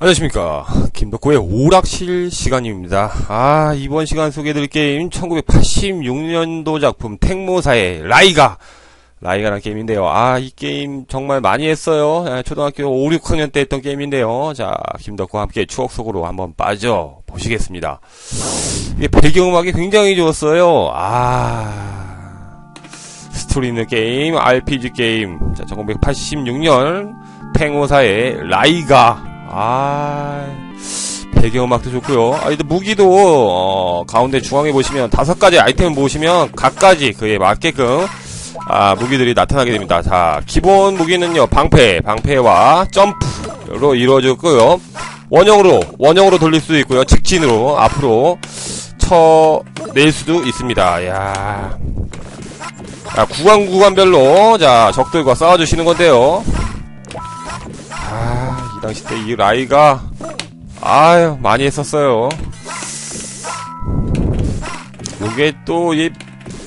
안녕하십니까. 김덕구의 오락실 시간입니다. 아, 이번 시간 소개해드릴 게임 1986년도 작품 택모사의 라이가. 라이가라는 게임인데요. 아, 이 게임 정말 많이 했어요. 아, 초등학교 5, 6학년 때 했던 게임인데요. 자, 김덕구와 함께 추억 속으로 한번 빠져 보시겠습니다. 이게 배경음악이 굉장히 좋았어요. 아, 스토리 있는 게임, RPG 게임. 자, 1986년 탱오사의 라이가. 아, 배경음악도 좋고요. 아, 이제 무기도 어, 가운데 중앙에 보시면 다섯 가지 아이템을 보시면 각가지 그에 맞게끔 아, 무기들이 나타나게 됩니다. 자, 기본 무기는요, 방패, 방패와 점프로 이루어졌고요. 원형으로, 원형으로 돌릴 수도 있고요. 직진으로 앞으로 쳐낼 수도 있습니다. 야 자, 구간 구간별로, 자, 적들과 싸워주시는 건데요. 당시 때 이 라이가, 아유, 많이 했었어요. 요게 또, 이,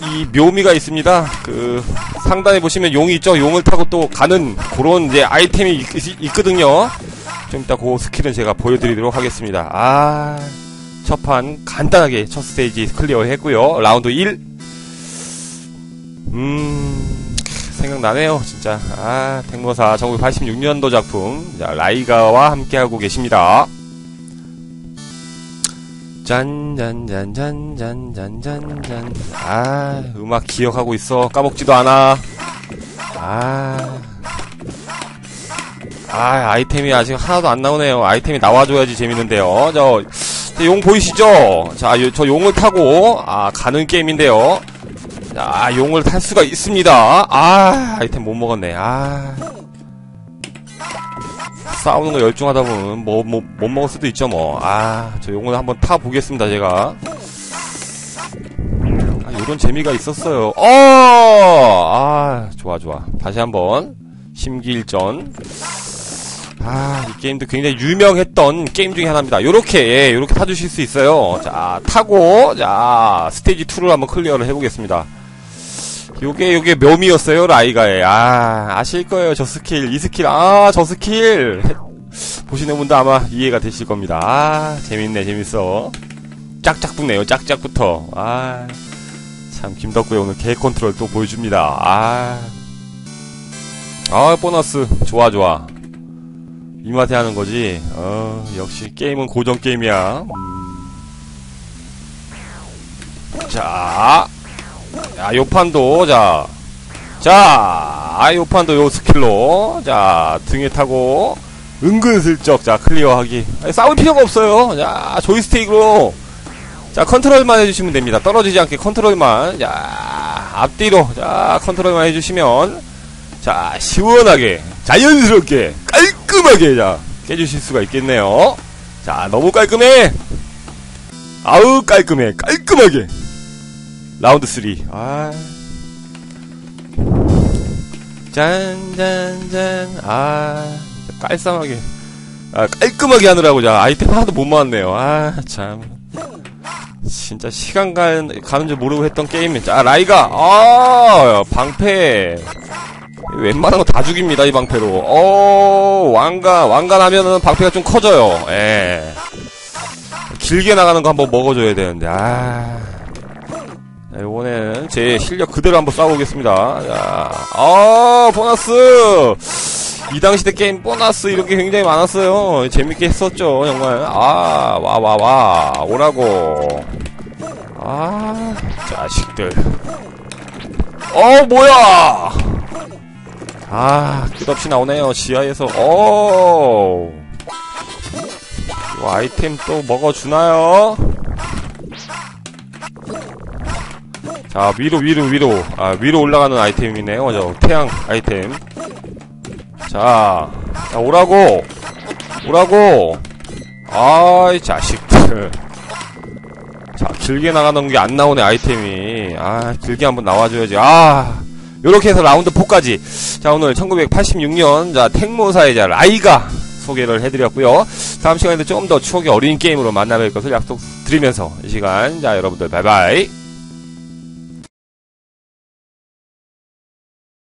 이 묘미가 있습니다. 그, 상단에 보시면 용이 있죠? 용을 타고 또 가는 그런 이제 아이템이 있, 있거든요. 좀 이따 그 스킬은 제가 보여드리도록 하겠습니다. 아, 첫판 간단하게 첫 스테이지 클리어 했고요. 라운드 1. 음, 생각나네요, 진짜. 아, 택모사 1986년도 작품. 자, 라이가와 함께하고 계십니다. 짠짠짠짠짠짠짠짠. 아 음악 기억하고 있어. 까먹지도 않아. 아, 아 아이템이 아직 하나도 안 나오네요. 아이템이 나와줘야지 재밌는데요. 저 용 보이시죠? 자 저 용을 타고 아 가는 게임인데요 자 용을 탈 수가 있습니다 아 아이템 못 먹었네 아 싸우는 거 열중하다 보면 뭐, 뭐, 못 먹을 수도 있죠, 뭐. 아, 저 용을 한번 타 보겠습니다, 제가. 아, 요런 재미가 있었어요. 어! 아, 좋아, 좋아. 다시 한번. 심기일전. 아, 이 게임도 굉장히 유명했던 게임 중에 하나입니다. 요렇게, 예, 요렇게 타주실 수 있어요. 자, 타고, 자, 스테이지 2를 한번 클리어를 해보겠습니다. 요게 요게 묘미였어요 라이가의. 아 아실 거예요 저 스킬. 이 스킬 아 저 스킬! 보시는 분도 아마 이해가 되실 겁니다. 아 재밌네 재밌어. 짝짝 붙네요 짝짝부터 아참 김덕구의 오늘 개 컨트롤 또 보여줍니다. 아. 아, 보너스. 좋아 좋아. 이 맛에 하는 거지? 어 역시 게임은 고정 게임이야. 음. 자 야, 요 판도, 자. 자, 아, 요 판도 요 스킬로, 자, 등에 타고, 은근슬쩍, 자, 클리어하기. 아니, 싸울 필요가 없어요. 자, 조이스틱으로, 자, 컨트롤만 해주시면 됩니다. 떨어지지 않게 컨트롤만, 자, 앞뒤로, 자, 컨트롤만 해주시면, 자, 시원하게, 자연스럽게, 깔끔하게, 자, 깨주실 수가 있겠네요. 자, 너무 깔끔해! 아우, 깔끔해, 깔끔하게! 라운드 3. 아. 짠, 짠, 짠. 아. 깔쌈하게. 아, 깔끔하게 하느라고, 자, 아이템 하나도 못 모았네요. 아, 참. 진짜 시간 가, 가는 줄 모르고 했던 게임이. 자, 라이가. 아, 방패. 웬만한 거 다 죽입니다, 이 방패로. 어, 왕관, 왕관 하면은 방패가 좀 커져요. 예. 길게 나가는 거 한번 먹어줘야 되는데, 아. 자, 이번에는 제 실력 그대로 한번 싸워보겠습니다. 자, 아, 보너스! 이 당시 때 게임 보너스 이런 게 굉장히 많았어요. 재밌게 했었죠, 정말. 아, 와, 와, 와. 오라고. 아, 자식들. 어, 뭐야! 아, 끝없이 나오네요, 지하에서. 오! 이 아이템 또 먹어주나요? 자 위로 위로 위로. 아 위로 올라가는 아이템이네요. 저 태양 아이템. 자, 자 오라고. 오라고. 아이 자식들. 자 길게 나가는 게 안 나오네 아이템이. 아 길게 한번 나와줘야지. 아 요렇게 해서 라운드 4까지. 자 오늘 1986년 자 택모사의 자 라이가 소개를 해드렸고요. 다음 시간에도 좀 더 추억이 어린 게임으로 만나뵐 것을 약속드리면서 이 시간 자 여러분들 바이바이